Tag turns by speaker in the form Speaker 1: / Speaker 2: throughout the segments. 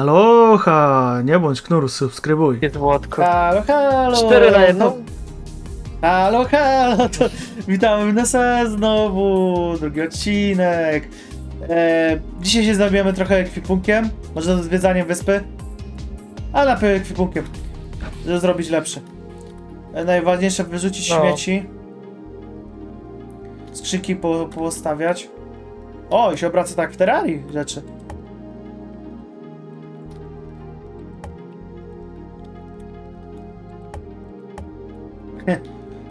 Speaker 1: Aloha! Nie bądź knur, subskrybuj.
Speaker 2: Jest Włodko.
Speaker 3: Halo, halo!
Speaker 2: 4 na jedną?
Speaker 3: No, halo, halo! To witamy w Nese znowu, drugi odcinek. E, dzisiaj się zabijemy trochę ekwipunkiem, może to zwiedzaniem wyspy, a najpierw ekwipunkiem, żeby zrobić lepszy. E, najważniejsze wyrzucić
Speaker 2: No.
Speaker 3: śmieci. Skrzynki po, postawiać. O, i się obraca tak w terrarii rzeczy.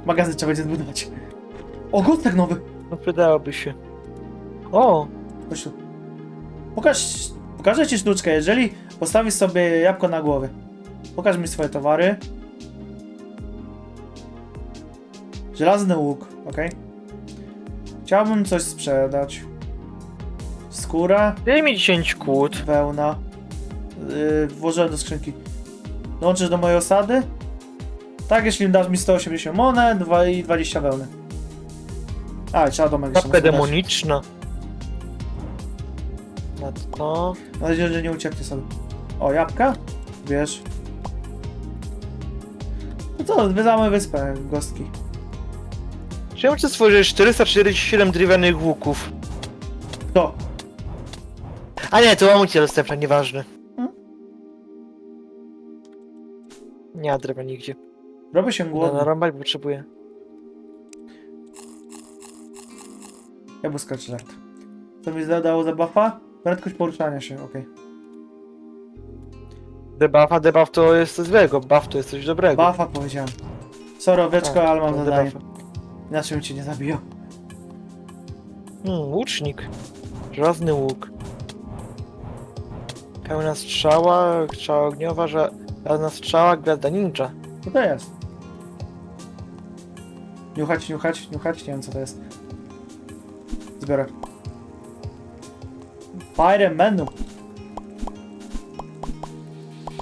Speaker 3: Magazyn trzeba będzie zbudować. O, gostek nowy!
Speaker 2: No przydałoby się. O!
Speaker 3: Chodź tu. Pokaż, pokażę ci sztuczkę, jeżeli postawisz sobie jabłko na głowie. Pokaż mi swoje towary. Żelazny łuk, ok. Chciałbym coś sprzedać. Skóra,
Speaker 2: Daj mi 10 kłód.
Speaker 3: wełna. Yy, włożyłem do skrzynki. Dołączysz do mojej osady? Tak, jeśli dasz mi 180 monet i 20 wełny. A, i trzeba domek jeszcze
Speaker 2: Czapka
Speaker 3: zbudać.
Speaker 2: demoniczna. Na to.
Speaker 3: Mam nadzieję, że nie ucieknie sobie. O, jabłka? Wiesz. No co, zwiedzamy wyspę, gostki.
Speaker 2: Czemu ty stworzyłeś 447 drewnianych łuków?
Speaker 3: To.
Speaker 2: A nie, to amunicja dostępna, nieważne.
Speaker 3: Hmm?
Speaker 2: Nie ma drewna nigdzie.
Speaker 3: Robię się
Speaker 2: No,
Speaker 3: głodny.
Speaker 2: narąbać potrzebuję.
Speaker 3: Jabłuska czy żart. Co mi zadało za buffa? Prędkość poruszania się, okej.
Speaker 2: Debuff, a debuff to jest coś złego, buff to jest coś dobrego.
Speaker 3: Buffa powiedziałem. Sorry, owieczko,
Speaker 2: A,
Speaker 3: ale mam
Speaker 2: to
Speaker 3: zadanie.
Speaker 2: debuffa.
Speaker 3: Inaczej bym cię nie zabijał.
Speaker 2: Hmm, łucznik. Żelazny łuk. Pełna strzała, strzała ogniowa, że... Żelazna strzała, gwiazda ninja.
Speaker 3: Co to jest? Niuchać, niuchać, niuchać, nie wiem co to jest. Zbiorę. Fire menu.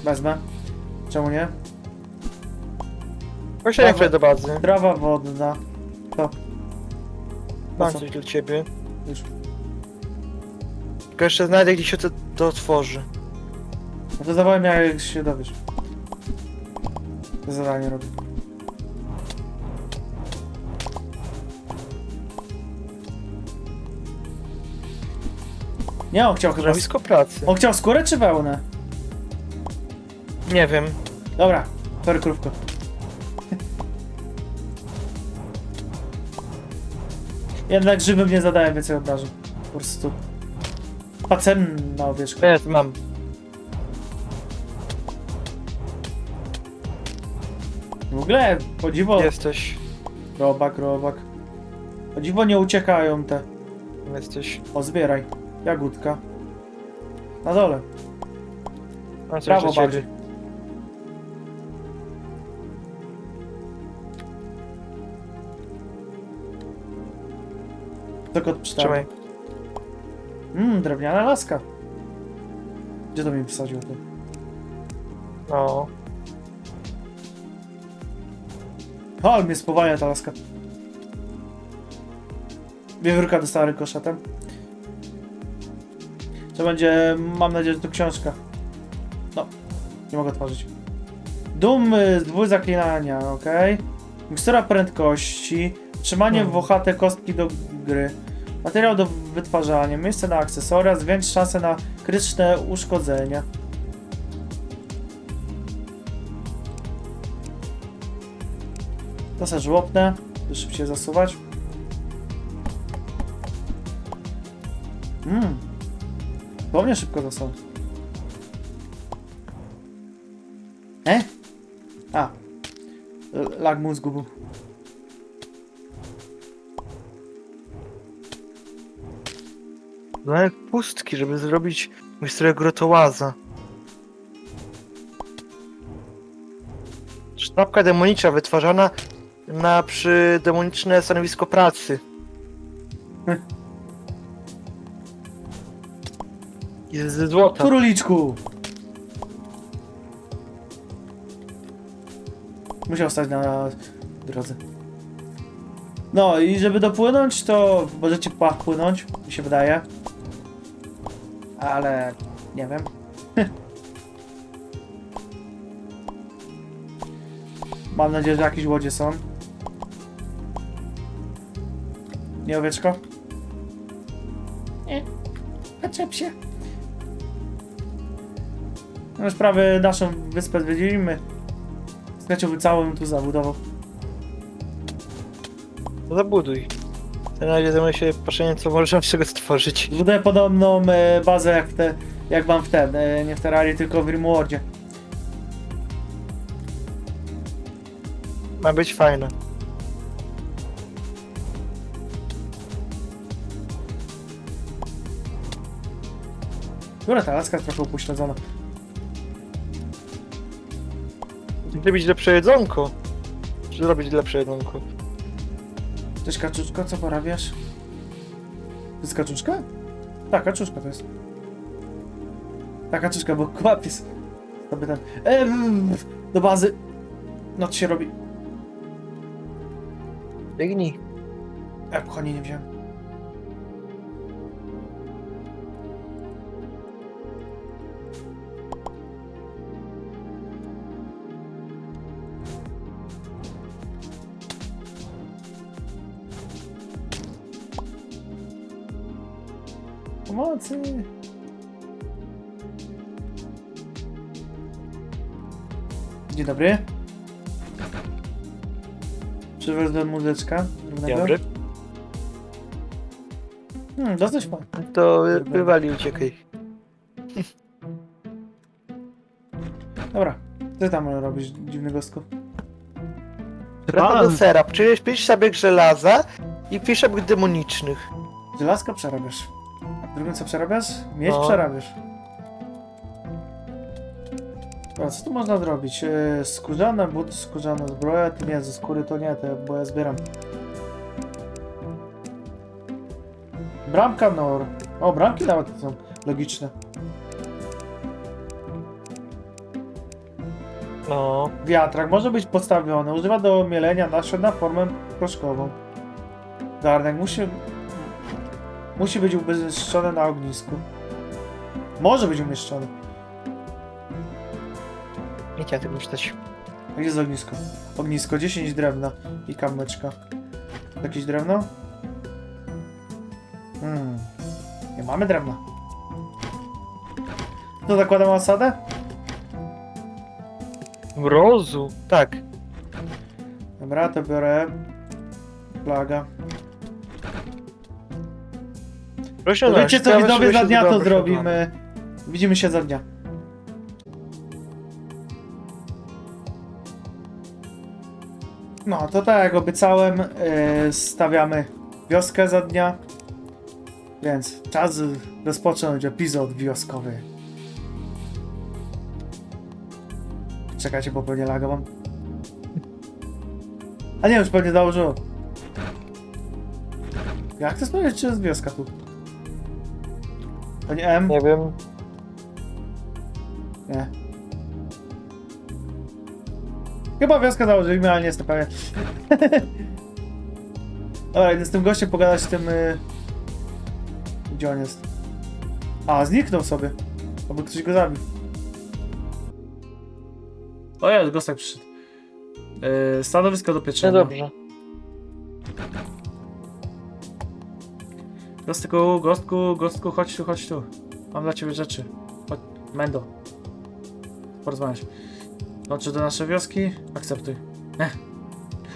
Speaker 3: Wezmę. Czemu nie?
Speaker 2: Właśnie jak do bazy.
Speaker 3: Trawa wodna. To.
Speaker 2: Mam
Speaker 3: co?
Speaker 2: coś dla ciebie.
Speaker 3: Już.
Speaker 2: Tylko jeszcze znajdę gdzieś się to, to otworzy.
Speaker 3: No to zawołaj mnie jak się dowiesz. To zadanie robię. Nie, on chciał chyba...
Speaker 2: Stanowisko pracy.
Speaker 3: On chciał skórę czy wełnę?
Speaker 2: Nie wiem.
Speaker 3: Dobra, sorry krówko. Jednak żywym nie zadałem więcej obrażeń. Po prostu. Pacenna owieczka.
Speaker 2: Jest, mam.
Speaker 3: W ogóle, po dziwo,
Speaker 2: Jesteś.
Speaker 3: robak, robak. Po dziwo nie uciekają te.
Speaker 2: Jesteś.
Speaker 3: O, zbieraj. Jagódka. Na dole.
Speaker 2: Mam coś
Speaker 3: Prawo
Speaker 2: ciebie.
Speaker 3: bardziej. Tylko czytałem.
Speaker 2: Trzymaj.
Speaker 3: Mmm, drewniana laska. Gdzie to mi wsadziło to?
Speaker 2: No.
Speaker 3: O, mnie spowalnia ta laska. Wiewiórka dostała rykoszetem. To będzie, mam nadzieję, że to książka. No, nie mogę otworzyć. Dum y, z dwóch zaklinania, ok. Mikstura prędkości. Trzymanie
Speaker 2: Hmm.
Speaker 3: włochate kostki do gry. Materiał do wytwarzania. Miejsce na akcesoria. Zwiększ szanse na krytyczne uszkodzenia. To se żłopne, by szybciej zasuwać. Mmm. To mnie szybko zasuwa. E? A. Lag mózgu był.
Speaker 2: No jak pustki, żeby zrobić miksturę grotołaza. Sztabka demonicza wytwarzana na przy demoniczne stanowisko pracy. Jest ze złota.
Speaker 3: Króliczku! Musiał stać na drodze. No i żeby dopłynąć, to możecie płynąć, mi się wydaje. Ale nie wiem. Mam nadzieję, że jakieś łodzie są. Nie owieczko? Nie. Patrzę się. No prawie naszą wyspę zwiedziliśmy. Skręciłby całą tu zabudował.
Speaker 2: Zabuduj. Na razie zajmuję się patrzeniem, co możemy z czego stworzyć.
Speaker 3: Zbuduję podobną e, bazę jak, te, jak mam w ten, e, nie w Terrarii, tylko w Rimworldzie.
Speaker 2: Ma być fajne.
Speaker 3: Która ta laska jest trochę upośledzona.
Speaker 2: Zrobić lepsze jedzonko. Czy zrobić lepsze jedzonko?
Speaker 3: Cześć kaczuszko, co porabiasz? To jest kaczuszka? Tak, kaczuszka to jest. Tak, kaczuszka, bo kłapis. Sobie ten... Eee, do bazy. No co się robi?
Speaker 2: Biegnij.
Speaker 3: E, kochanie, nie wziąłem. Dzień dobry. Przywiozłem muzyczka. drobnego.
Speaker 2: Dobry.
Speaker 3: Hmm, dosyć pan.
Speaker 2: To wywali, uciekaj.
Speaker 3: Dobra, co ty tam robisz, dziwny gostku?
Speaker 2: Trochę do sera. Przecież pisz szabek żelaza i pisz szabek demonicznych.
Speaker 3: Żelazko przerabiasz. A drugim co przerabiasz? Mieć
Speaker 2: No.
Speaker 3: przerabiasz. Dobra, co tu można zrobić? Yy, skórzane buty, skórzana zbroja, ty nie, ze skóry to nie, ja, bo ja zbieram. Bramka Nor. O, bramki nawet są logiczne.
Speaker 2: No.
Speaker 3: Wiatrak może być postawiony. Używa do mielenia nasion na formę proszkową. Garnek musi... Musi być umieszczony na ognisku. Może być umieszczony.
Speaker 2: Nie chciałem tego czytać.
Speaker 3: Gdzie jest ognisko? Ognisko, 10 drewna i kamyczka. Jakieś drewno? Hmm. Nie mamy drewna. To zakładamy osadę?
Speaker 2: Mrozu. Tak.
Speaker 3: Dobra, to biorę. Flaga.
Speaker 2: Proszę nas,
Speaker 3: wiecie co widzowie za dnia to
Speaker 2: dobrze
Speaker 3: zrobimy. Widzimy się za dnia. No, to tak jak obiecałem, yy, stawiamy wioskę za dnia. Więc czas rozpocząć epizod wioskowy. Czekajcie, bo pewnie laga mam. A nie, już pewnie założyło. Jak to sprawdzić, czy jest wioska tu? To nie M?
Speaker 2: Nie wiem.
Speaker 3: Nie. Chyba wioskę założyliśmy, ale nie jestem pewien. Dobra, idę z tym gościem pogadać z tym... Y... Gdzie on jest? A, zniknął sobie. Albo ktoś go zabił. O jest, gostek przyszedł. Yy, stanowisko do
Speaker 2: No
Speaker 3: pieczenia.
Speaker 2: dobrze.
Speaker 3: Gostku, gostku, gostku, chodź tu, chodź tu. Mam dla ciebie rzeczy. Chodź, Mendo. Porozmawiać. Dołączysz do naszej wioski? Akceptuj. Nie.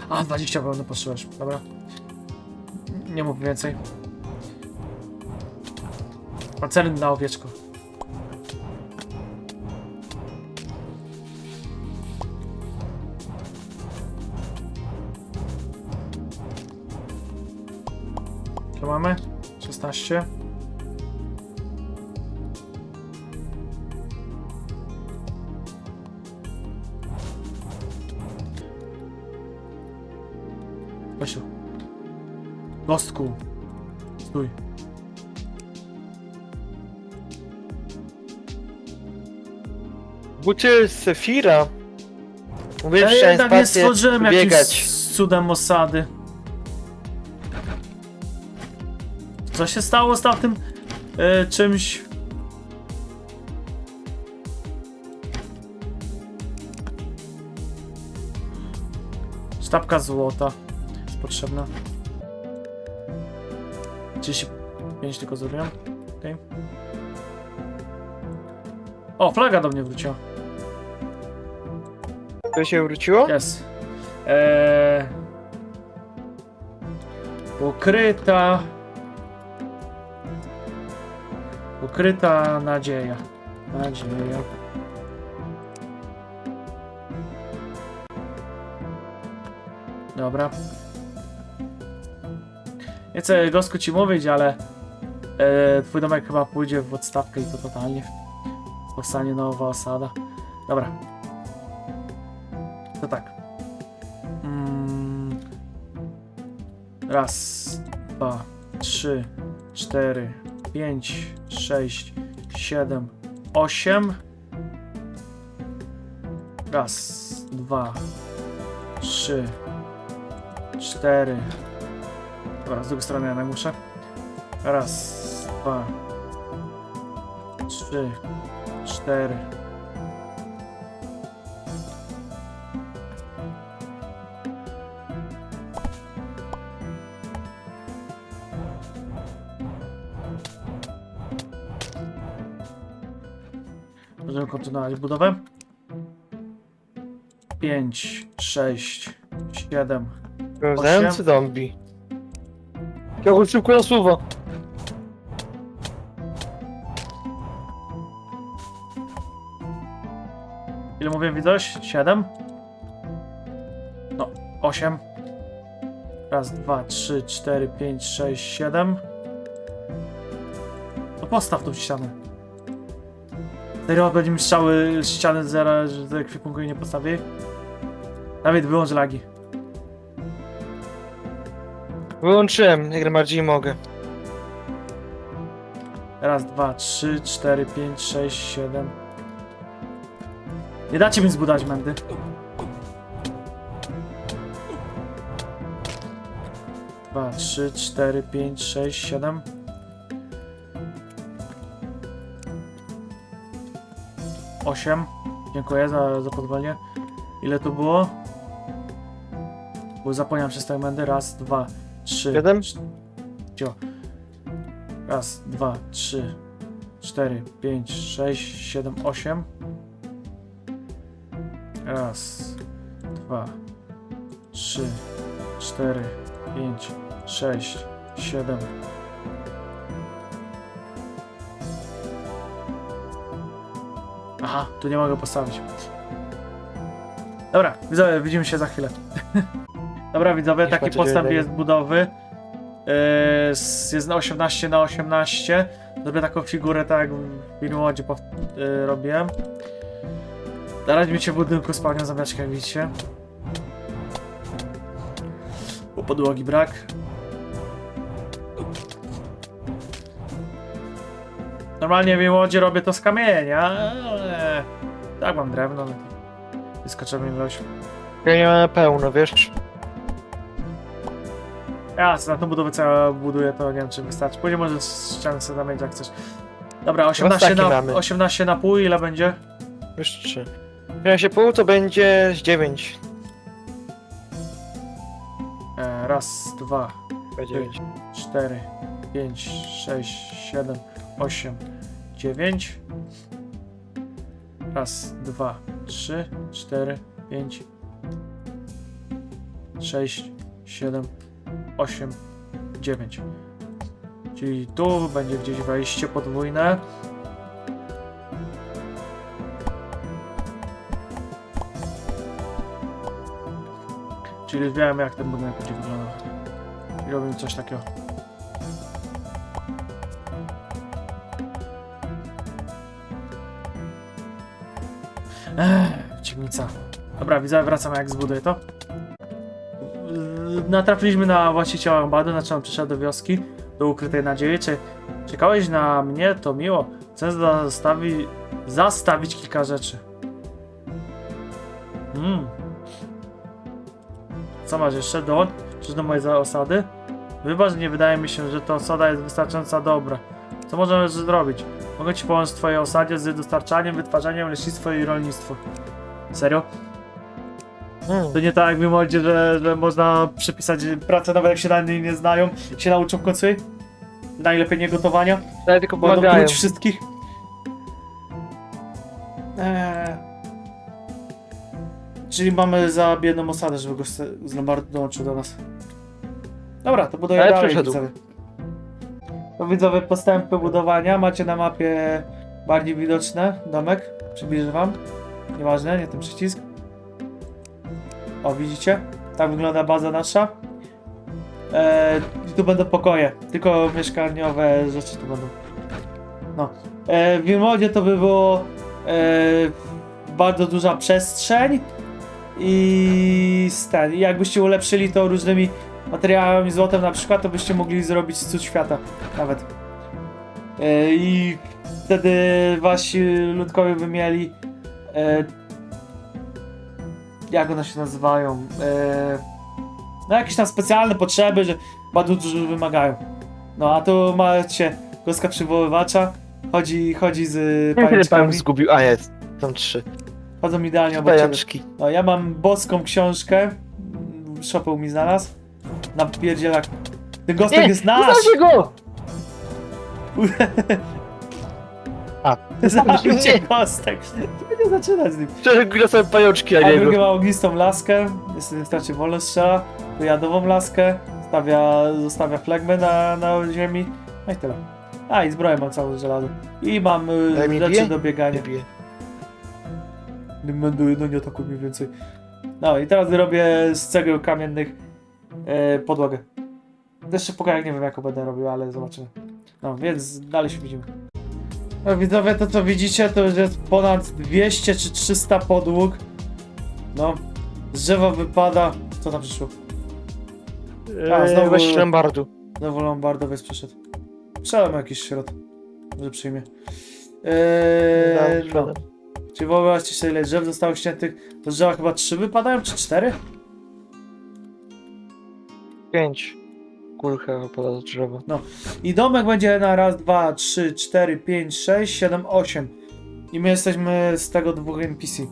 Speaker 3: A, 20 pełno potrzebujesz, dobra. Nie mów więcej. Pancerny na owieczko. 16. Chodź tu. Gostku. Stój.
Speaker 2: Bucie Sefira. Mówię,
Speaker 3: Ja jednak nie stworzyłem jakimś
Speaker 2: biegać.
Speaker 3: cudem osady. Co się stało z tamtym e, czymś? Sztabka złota jest potrzebna. 35 tylko zrobiłem. Okej. O, flaga do mnie wróciła.
Speaker 2: To się wróciło?
Speaker 3: Jest. Eee... Ukryta. Ukryta nadzieja. Nadzieja. Dobra. Nie chcę gosku ci mówić, ale e, twój domek chyba pójdzie w odstawkę i to totalnie. Powstanie nowa osada. Dobra. To tak. Mm. Raz, dwa, trzy, cztery, pięć, sześć, siedem, osiem. Raz, dwa, trzy, cztery. Dobra, z drugiej strony ja muszę. Raz, dwa, trzy, cztery. Możemy kontynuować budowę. 5, 6, 7.
Speaker 2: Pełzający zombie. Ja szybko na słowo.
Speaker 3: Ile mówię widość? 7? No, 8. Raz, dwa, trzy, cztery, pięć, sześć, siedem. No postaw tą ścianę. Serio, będziemy strzały ściany zera, że do ekwipunku nie postawi? Dawid, wyłącz lagi.
Speaker 2: Wyłączyłem, jak najbardziej mogę.
Speaker 3: Raz, dwa, trzy, cztery, pięć, sześć, siedem. Nie dacie mi zbudować mędy. Dwa, trzy, cztery, pięć, sześć, siedem. Osiem. Dziękuję za, za pozwolenie. Ile tu było? Bo zapomniałem przez te mędy. Raz, dwa, trzy.
Speaker 2: Siedem?
Speaker 3: cz- Cio. Raz, dwa, trzy, cztery, pięć, sześć, siedem, osiem. Raz, dwa, trzy, cztery, pięć, sześć, siedem. Aha, tu nie mogę postawić. Dobra, widzowie, widzimy się za chwilę. Dobra, widzowie, taki
Speaker 2: dziewięć.
Speaker 3: jest budowy. Yy, jest na 18 na 18. Zrobię taką figurę, tak jak w Filmodzie yy, robiłem. Na razie mi się w budynku spełnia zamiast jak widzicie. Bo podłogi brak. Normalnie w Filmodzie robię to z kamienia, ale... Tak, mam drewno, no to wyskoczymy ilość.
Speaker 2: Ja nie mam pełno, wiesz?
Speaker 3: Ja na tą budowę ja buduję, to nie wiem czy wystarczy. Później może ścianę sobie zamienić jak chcesz. Dobra, 18
Speaker 2: taki
Speaker 3: na,
Speaker 2: mamy.
Speaker 3: 18 na pół, ile będzie?
Speaker 2: Już trzy. Jak się pół, to będzie z dziewięć.
Speaker 3: E, raz, dwa,
Speaker 2: Będzie
Speaker 3: Dziewięć. cztery, pięć, sześć, siedem, osiem, dziewięć. Raz, dwa, trzy, cztery, pięć, sześć, siedem, osiem, dziewięć. Czyli tu będzie gdzieś wejście podwójne. Czyli wiem jak ten budynek będzie wyglądał. I robimy coś takiego. Ech, ciemnica. Dobra, widzę, wracamy jak zbuduję to. Yy, Natrafiliśmy na właściciela ombady, znaczy on przyszedł do wioski, do ukrytej nadziei. Czy czekałeś na mnie? To miło. Chcę zastawi... zastawić kilka rzeczy. Hmm. Co masz jeszcze? Dołączysz do mojej osady? Wybacz, nie wydaje mi się, że ta osada jest wystarczająco dobra. Co możemy zrobić? Mogę ci pomóc w twojej osadzie z dostarczaniem, wytwarzaniem, leśnictwo i rolnictwo. Serio?
Speaker 2: Hmm.
Speaker 3: To nie tak jak w modzie, że, że można przepisać pracę nawet jak się na niej nie znają, się nauczą w końcu. Najlepiej nie gotowania.
Speaker 2: Ale tylko
Speaker 3: Będą
Speaker 2: pomagają.
Speaker 3: wszystkich. Eee. Czyli mamy za biedną osadę, żeby go z- z Lombardu dołączył do nas. Dobra, to buduję
Speaker 2: Ale
Speaker 3: dalej,
Speaker 2: przyszedł.
Speaker 3: widzowie. Widzowie postępy budowania. Macie na mapie bardziej widoczne domek. Przybliżę wam. Nieważne, nie ten przycisk. O, widzicie? Tak wygląda baza nasza. E, tu będą pokoje, tylko mieszkaniowe rzeczy tu będą. No. E, w Wilmodzie to by było e, bardzo duża przestrzeń i i jakbyście ulepszyli to różnymi materiałami złotem na przykład, to byście mogli zrobić cud świata nawet. E, I wtedy wasi ludkowie by mieli e, jak one się nazywają? E, no jakieś tam specjalne potrzeby, że bardzo dużo wymagają. No a tu macie kostka przywoływacza, chodzi, chodzi z pajęczkami,
Speaker 2: zgubił. A jest. Są trzy.
Speaker 3: chodzą idealnie obok ciebie.
Speaker 2: Pajączki.
Speaker 3: No ja mam boską książkę, Szopeł mi znalazł, na pierdzielak. Ten gostek jest nasz!
Speaker 2: Znacie go! A,
Speaker 3: Zabił cię
Speaker 2: nie.
Speaker 3: gostek! Nie zaczynać z nim.
Speaker 2: Szczerze, są pajączki, a
Speaker 3: A
Speaker 2: nie
Speaker 3: drugi
Speaker 2: go.
Speaker 3: ma ognistą laskę, niestety straci wolno strzela, tu jadową laskę, stawia, zostawia flegmę na, na ziemi, no i tyle. A i zbroję mam całą żelazo. I mam y,
Speaker 2: mi
Speaker 3: rzeczy do biegania.
Speaker 2: Nie bije.
Speaker 3: Nie będę, no nie atakuj mnie więcej. No i teraz robię z cegieł kamiennych e, podłogę. Jeszcze pokażę, nie wiem jaką będę robił, ale zobaczymy. No więc dalej się widzimy. No, widzowie, to co widzicie to już jest ponad 200 czy 300 podłóg. No, z drzewa wypada... Co tam przyszło? A,
Speaker 2: A,
Speaker 3: znowu-
Speaker 2: znowu weź Lombardu.
Speaker 3: Znowu Lombardowiec przyszedł. Przelem jakiś środ. Może przyjmie. Eee, no.
Speaker 2: No,
Speaker 3: Czyli wyobraźcie sobie ile drzew zostało ściętych. To z drzewa chyba trzy wypadają, czy cztery?
Speaker 2: Pięć. Kurka opada z drzewa.
Speaker 3: I domek będzie na raz, dwa, trzy, cztery, pięć, sześć, siedem, osiem. I my jesteśmy z tego dwóch NPC.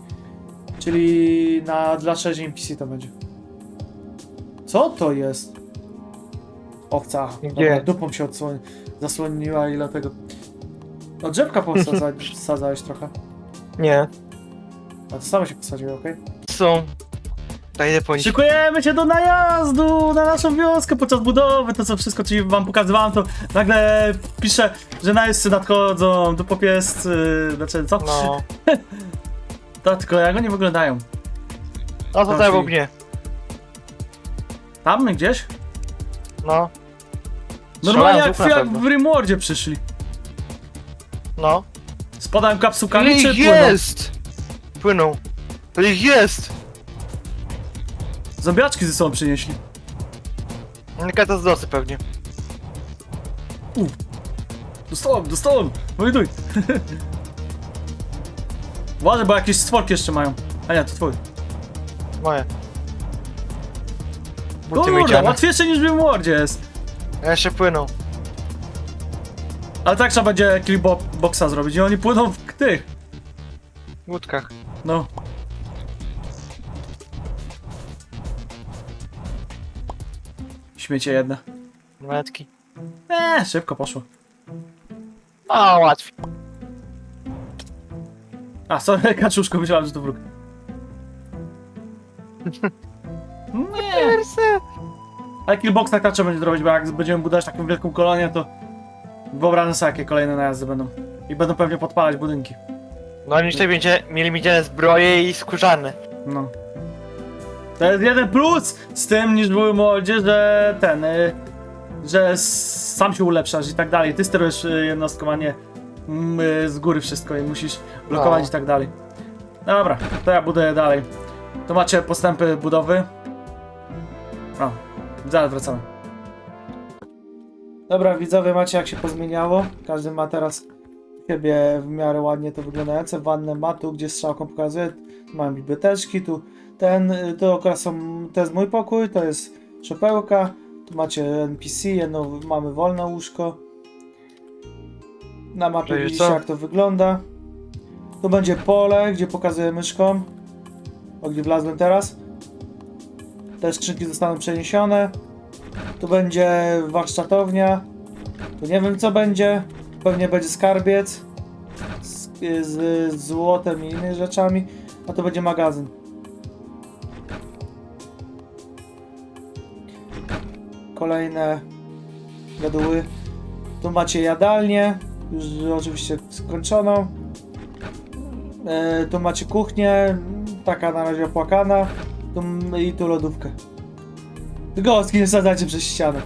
Speaker 3: Czyli na dla sześć NPC to będzie. Co to jest? Owca.
Speaker 2: Gdzie?
Speaker 3: Dobra, dupą się odsłoni, zasłoniła i dlatego. No drzewka posadzałeś trochę.
Speaker 2: Nie.
Speaker 3: A to samo się posadziło, okej?
Speaker 2: Są. Idę po nich.
Speaker 3: Szykujemy się do najazdu na naszą wioskę podczas budowy, to co wszystko ci wam pokazywałem, to nagle pisze, że najeźdźcy nadchodzą, tu popiescy, znaczy co?
Speaker 2: No.
Speaker 3: To tylko jak oni wyglądają?
Speaker 2: No to
Speaker 3: Prosi.
Speaker 2: tak obok mnie.
Speaker 3: Tam gdzieś?
Speaker 2: No.
Speaker 3: Normalnie
Speaker 2: Strzelają
Speaker 3: jak,
Speaker 2: z na
Speaker 3: jak
Speaker 2: pewno.
Speaker 3: w Rimwordzie przyszli.
Speaker 2: No.
Speaker 3: Spadają kapsułkami
Speaker 2: Ale
Speaker 3: czy
Speaker 2: ich
Speaker 3: płyną?
Speaker 2: jest! Płyną. Ale ich jest!
Speaker 3: Zombiaczki ze sobą przynieśli.
Speaker 2: Katastrofy pewnie.
Speaker 3: Dostałem, dostałem! Wojduj! Uważaj, bo jakieś stworki jeszcze mają. A nie, to twój.
Speaker 2: Moje.
Speaker 3: Kurde,
Speaker 2: miedziane.
Speaker 3: łatwiejsze niż w Rimwordzie jest.
Speaker 2: A jeszcze płyną.
Speaker 3: Ale tak trzeba będzie killboxa zrobić i oni płyną w tych.
Speaker 2: W łódkach.
Speaker 3: No. Śmiecie jedne.
Speaker 2: Monetki.
Speaker 3: Eee, szybko poszło.
Speaker 2: A, łatwiej.
Speaker 3: A, sorry, kaczuszko, myślałem, że to wróg. Nie. Ale killbox tak trzeba będzie zrobić, bo jak będziemy budować taką wielką kolonię, to wyobrażam sobie, jakie kolejne najazdy będą. I będą pewnie podpalać budynki.
Speaker 2: No oni tutaj będzie, mieli miedziane zbroje i skórzane.
Speaker 3: No. To jest jeden plus z tym niż były młodzie, że ten, y, że s- sam się ulepszasz i tak dalej. Ty sterujesz y, jednostką, a nie mm, y, z góry wszystko i musisz blokować
Speaker 2: No.
Speaker 3: i tak dalej. Dobra, to ja buduję dalej. To macie postępy budowy. O, zaraz wracamy. Dobra, widzowie, macie jak się pozmieniało. Każdy ma teraz siebie w miarę ładnie to wyglądające. Wannę ma tu, gdzie strzałką pokazuje. Tu mamy biblioteczki, tu ten, y, to są, to jest mój pokój, to jest szopełka. Tu macie NPC, jedno mamy wolne łóżko. Na mapie
Speaker 2: Czyli
Speaker 3: widzicie
Speaker 2: co?
Speaker 3: jak to wygląda. Tu będzie pole, gdzie pokazuję myszką. O, gdzie wlazłem teraz. Te skrzynki zostaną przeniesione. Tu będzie warsztatownia. Tu nie wiem co będzie. Pewnie będzie skarbiec z, z złotem i innymi rzeczami. A to będzie magazyn. Kolejne gaduły. Tu macie jadalnię, już oczywiście skończoną. E, tu macie kuchnię, taka na razie opłakana. Tu, I tu lodówkę. Gąski nie wsadzacie przez ścianę.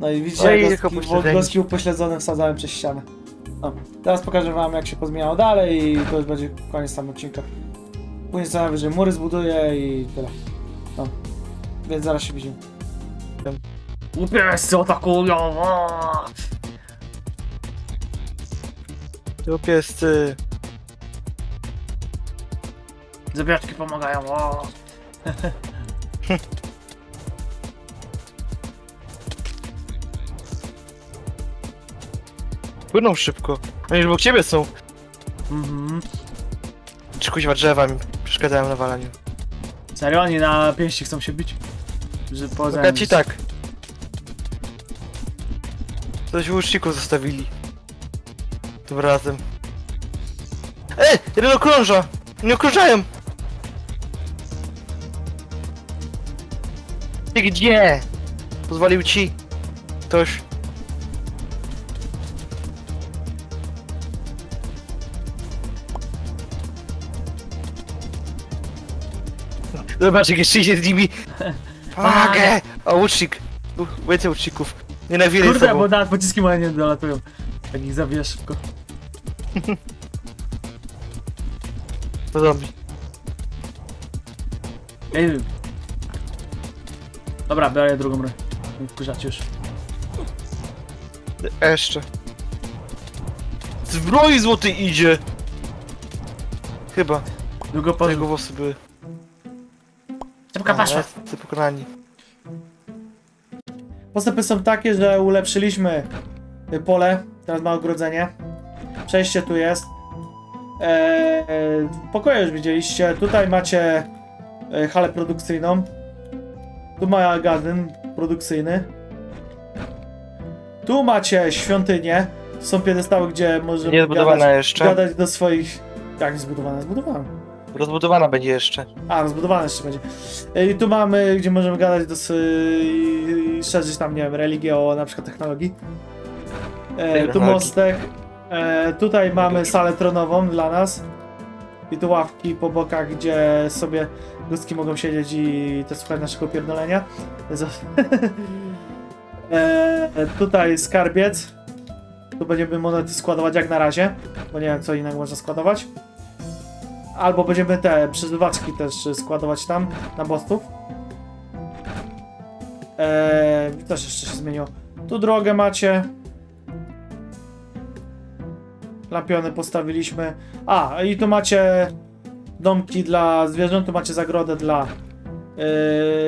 Speaker 3: No i widzicie,
Speaker 2: Oj,
Speaker 3: jak
Speaker 2: tylko
Speaker 3: gąski,
Speaker 2: pośledzeni.
Speaker 3: gąski upośledzone wsadzałem przez ścianę. No, teraz pokażę wam jak się pozmieniało dalej i to już będzie koniec tam odcinka. Później co najwyżej mury zbuduję i tyle. No, więc zaraz się widzimy.
Speaker 1: Łupiescy atakują!
Speaker 2: Tu piescy.
Speaker 1: Zabiaczki pomagają! O.
Speaker 2: Płyną szybko. Oni już obok ciebie są.
Speaker 1: Mhm.
Speaker 2: Czy kuźwa drzewa mi przeszkadzają na walaniu.
Speaker 1: Serio? Oni na pięści chcą się bić? Że poza...
Speaker 2: Ja ci tak. Coś w łuczniku zostawili. Tym razem. Ej! Jeden okrąża! Nie okrążają! Ty gdzie? Pozwolił ci ktoś. Zobacz, jak jeszcze idzie z nimi. Pomagę! O, łucznik. U- Więcej łuczników. Nienawidzę
Speaker 1: Kurde,
Speaker 2: sobą.
Speaker 1: bo nawet pociski moje nie dolatują. Jak ich zabijesz szybko.
Speaker 2: To zombie.
Speaker 1: Ej. Dobra, biorę drugą broń. Wkurzać już.
Speaker 2: Jeszcze. Zbroi złoty idzie! Chyba.
Speaker 1: Długo po...
Speaker 2: Włosy były.
Speaker 1: Szybka paszła.
Speaker 2: Ty pokonani.
Speaker 3: Postępy są takie, że ulepszyliśmy pole, teraz ma ogrodzenie. Przejście tu jest. Eee, pokoje już widzieliście. Tutaj macie e, halę produkcyjną. Tu magazyn produkcyjny. Tu macie świątynię. Są piedestały, gdzie możemy
Speaker 2: Nie zbudowana
Speaker 3: gadać,
Speaker 2: jeszcze.
Speaker 3: gadać do swoich... Jak nie zbudowana? Zbudowana.
Speaker 2: Rozbudowana będzie jeszcze.
Speaker 3: A, rozbudowane jeszcze będzie. E, I tu mamy, gdzie możemy gadać do i szerzyć tam, nie wiem, religię o na przykład technologii. E, tu
Speaker 2: Technologii.
Speaker 3: mostek. E, tutaj mamy salę tronową dla nas. I tu ławki po bokach, gdzie sobie gustki mogą siedzieć i też słuchać naszego pierdolenia. Za- e, tutaj skarbiec. Tu będziemy monety składować jak na razie, bo nie wiem co innego można składować. Albo będziemy te przeżywaczki też składować tam na bossów. Eee, też jeszcze się zmieniło. Tu drogę macie. Lampiony postawiliśmy. A, i tu macie domki dla zwierząt, tu macie zagrodę dla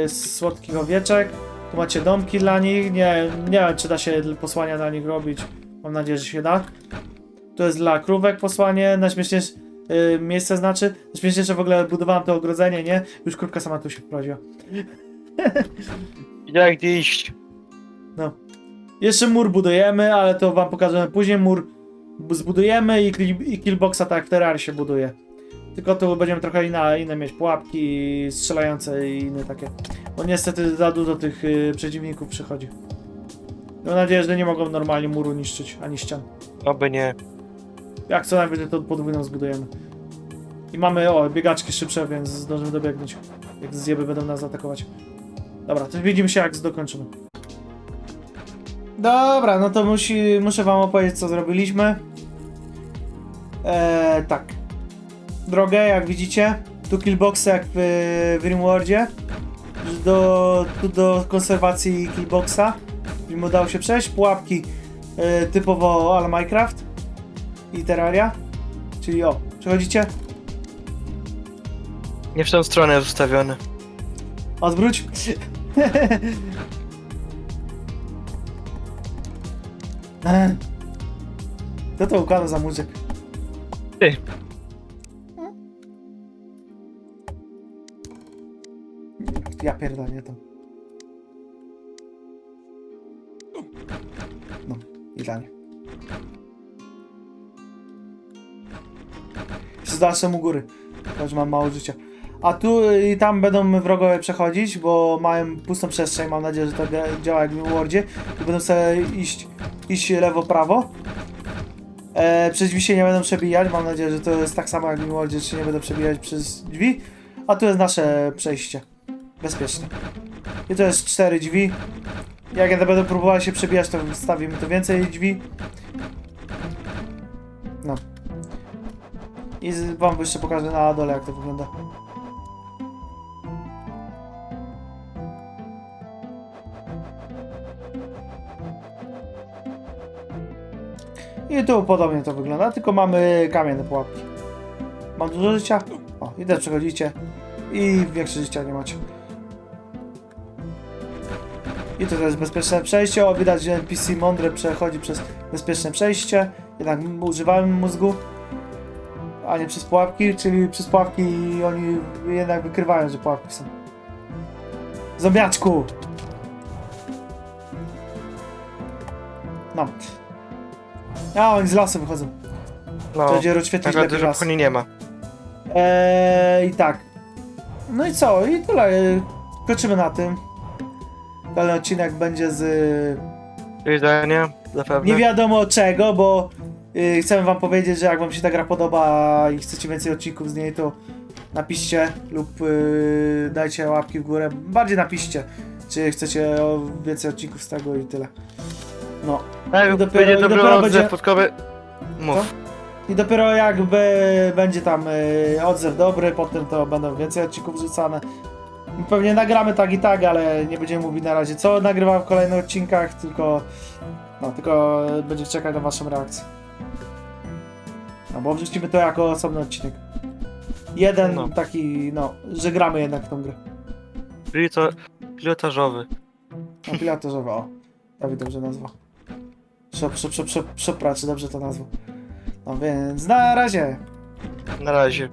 Speaker 3: yy, słodkich owieczek. Tu macie domki dla nich. Nie, nie wiem, czy da się posłania dla nich robić. Mam nadzieję, że się da. Tu jest dla krówek posłanie. Najśmieszniejsze yy, miejsce znaczy. Najśmieszniejsze w ogóle budowałem to ogrodzenie, nie? Już krówka sama tu się wprowadziła.
Speaker 2: Gdzie iść.
Speaker 3: Jeszcze mur budujemy, ale to wam pokażemy później. Mur bu- zbudujemy i, i killboxa tak jak w Terrarii się buduje. Tylko tu będziemy trochę inne, inne mieć pułapki strzelające i inne takie. Bo niestety za dużo tych y, przeciwników przychodzi. Mam nadzieję, że nie mogą normalnie muru niszczyć, ani ścian.
Speaker 2: Oby nie.
Speaker 3: Jak co najwyżej to podwójną zbudujemy. I mamy, o, biegaczki szybsze, więc zdążymy dobiegnąć. Jak zjeby będą nas atakować. Dobra, to widzimy się jak dokończymy. Dobra, no to musi, muszę wam opowiedzieć co zrobiliśmy. Eee, tak. Drogę, jak widzicie. Tu killboxy jak w, w Rimworldzie. Do, tu do konserwacji killboxa. Żeby udało się przejść. Pułapki e, typowo ale Minecraft i Terraria. Czyli o, przechodzicie,
Speaker 2: Nie w tą stronę jest ustawione.
Speaker 3: odwróć. Kto to układa za muzyk?
Speaker 2: Ty.
Speaker 3: Ja pierdolę, nie to. No, idealnie. Dalsze mu góry. Choć mam mało życia. A tu i tam będą wrogowie przechodzić, bo mają pustą przestrzeń. Mam nadzieję, że to działa jak w Wordzie. I będą sobie iść, iść lewo, prawo. E, przez drzwi się nie będą przebijać. Mam nadzieję, że to jest tak samo jak w Wordzie, że się nie będą przebijać przez drzwi. A tu jest nasze przejście. Bezpieczne. I to jest cztery drzwi. Jak ja będę próbował się przebijać, to wstawimy tu więcej drzwi. No. I wam jeszcze pokażę na dole, jak to wygląda. I tu podobnie to wygląda, tylko mamy kamienne pułapki. Mam dużo życia. O, i też przechodzicie. I większe życia nie macie. I to jest bezpieczne przejście. O, widać, że NPC mądre przechodzi przez bezpieczne przejście. Jednak używałem mózgu, a nie przez pułapki, czyli przez pułapki oni jednak wykrywają, że pułapki są. Zombiaczku! No. A, oni z lasu wychodzą. To
Speaker 2: No,
Speaker 3: będzie rozświetlić
Speaker 2: tak
Speaker 3: lepiej las.
Speaker 2: nie ma.
Speaker 3: Eee, I tak. No i co? I tyle. Kończymy na tym. Kolejny odcinek będzie z
Speaker 2: Widzenia, zapewne.
Speaker 3: nie wiadomo czego, bo yy, chcemy wam powiedzieć, że jak wam się ta gra podoba i chcecie więcej odcinków z niej, to napiszcie lub yy, dajcie łapki w górę. Bardziej napiszcie, czy chcecie więcej odcinków z tego i tyle. No.
Speaker 2: Tak,
Speaker 3: I dopiero-
Speaker 2: będzie
Speaker 3: i
Speaker 2: dobry
Speaker 3: dopiero
Speaker 2: odzew
Speaker 3: będzie-
Speaker 2: podkowy. Mów.
Speaker 3: Co? I dopiero jakby będzie tam y, odzew dobry, potem to będą więcej odcinków wrzucane. Pewnie nagramy tak i tak, ale nie będziemy mówić na razie co nagrywam w kolejnych odcinkach, tylko no, tylko będzie czekać na waszą reakcję. No bo wrzucimy to jako osobny odcinek. Jeden
Speaker 2: No.
Speaker 3: taki, no, że gramy jednak w tą grę.
Speaker 2: Piloto- Pilotażowy.
Speaker 3: No, pilotażowa, o. Dawid dobrze nazwa. Pracy, dobrze to nazwał. No więc na razie.
Speaker 2: Na razie.